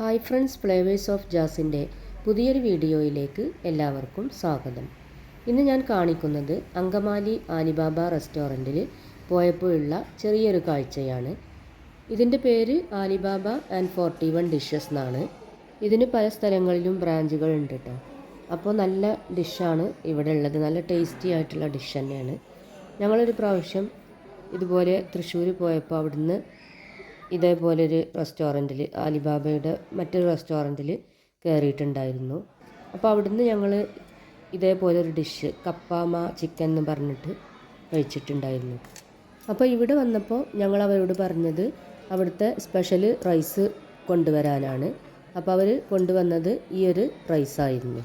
Hi friends flavours of ജാസിന്റെ പുതിയൊരു വീഡിയോയിലേക്ക് എല്ലാവർക്കും സ്വാഗതം. ഇന്ന് ഞാൻ കാണിക്കുന്നത് അങ്കമാലി ആലിബാബ റെസ്റ്റോറന്റിൽ പോയപ്പോഴുള്ള ചെറിയൊരു കാഴ്ചയാണ്. ഇതിന്റെ പേര് Ali Baba and forty one dishes എന്നാണ്. ഇതിന് പല സ്ഥലങ്ങളിലും ബ്രാഞ്ചുകൾ ഉണ്ട് കേട്ടോ അപ്പോൾ നല്ല ഡിഷാണ് ഇവിടെ ഉള്ളത്. നല്ല ടേസ്റ്റി ആയിട്ടുള്ള ഡിഷ് തന്നെയാണ്. ഞങ്ങളൊരു പ്രാവശ്യം ഇതുപോലെ തൃശ്ശൂർ പോയപ്പോൾ അവിടുന്ന് ഇതേപോലെ ഒരു റെസ്റ്റോറന്റിൽ അലിബാബയുടെ മറ്റൊരു റെസ്റ്റോറന്റിൽ കയറിയിട്ടുണ്ടായിരുന്നു അപ്പോൾ അവിടുന്ന് ഞങ്ങൾ ഇതേപോലൊരു ഡിഷ് കപ്പാമ ചിക്കൻ എന്ന് പറഞ്ഞിട്ട് കഴിച്ചിട്ടുണ്ടായിരുന്നു. അപ്പോൾ ഇവിടെ വന്നപ്പോൾ ഞങ്ങൾ അവരോട് പറഞ്ഞത് അവിടുത്തെ സ്പെഷ്യൽ റൈസ് കൊണ്ടുവരാനാണ്. അപ്പോൾ അവർ കൊണ്ടുവന്നത് ഈ ഒരു റൈസായിരുന്നു.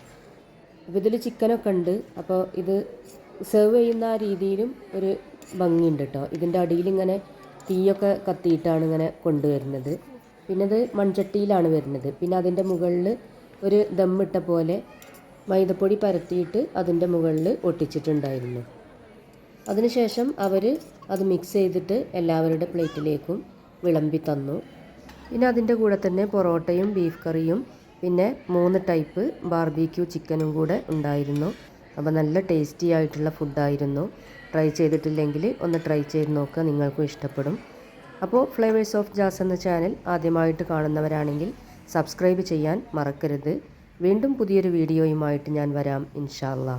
അപ്പോൾ ഇതിൽ ചിക്കനൊക്കെ ഉണ്ട്. അപ്പോൾ ഇത് സെർവ് ചെയ്യുന്ന ആ രീതിയിലും ഒരു ഭംഗിയുണ്ട് കേട്ടോ ഇതിന്റെ അടിയിൽ ഇങ്ങനെ തീയൊക്കെ കത്തിയിട്ടാണ് ഇങ്ങനെ കൊണ്ടുവരുന്നത്. പിന്നെ അത് മൺചട്ടിയിലാണ് വരുന്നത്. പിന്നെ അതിന്റെ മുകളിൽ ഒരു ദമ്മിട്ട പോലെ മൈദപ്പൊടി പരത്തിയിട്ട് അതിന്റെ മുകളിൽ ഒട്ടിച്ചിട്ടുണ്ടായിരുന്നു. അതിനുശേഷം അവർ അത് മിക്സ് ചെയ്തിട്ട് എല്ലാവരുടെ പ്ലേറ്റിലേക്കും വിളമ്പി തന്നു. പിന്നെ അതിന്റെ കൂടെ തന്നെ പൊറോട്ടയും ബീഫ് കറിയും പിന്നെ മൂന്ന് ടൈപ്പ് ബാർബിക്യൂ ചിക്കനും കൂടെ ഉണ്ടായിരുന്നു. അപ്പോൾ നല്ല ടേസ്റ്റി ആയിട്ടുള്ള ഫുഡായിരുന്നു. ട്രൈ ചെയ്തിട്ടില്ലെങ്കിൽ ഒന്ന് ട്രൈ ചെയ്ത് നോക്കുക നിങ്ങൾക്കും ഇഷ്ടപ്പെടും. അപ്പോൾ ഫ്ലേവേഴ്സ് ഓഫ് ജാസ് എന്ന ചാനൽ ആദ്യമായിട്ട് കാണുന്നവരാണെങ്കിൽ സബ്സ്ക്രൈബ് ചെയ്യാൻ മറക്കരുത്. വീണ്ടും പുതിയൊരു വീഡിയോയുമായിട്ട് ഞാൻ വരാം ഇൻഷാല്ലാ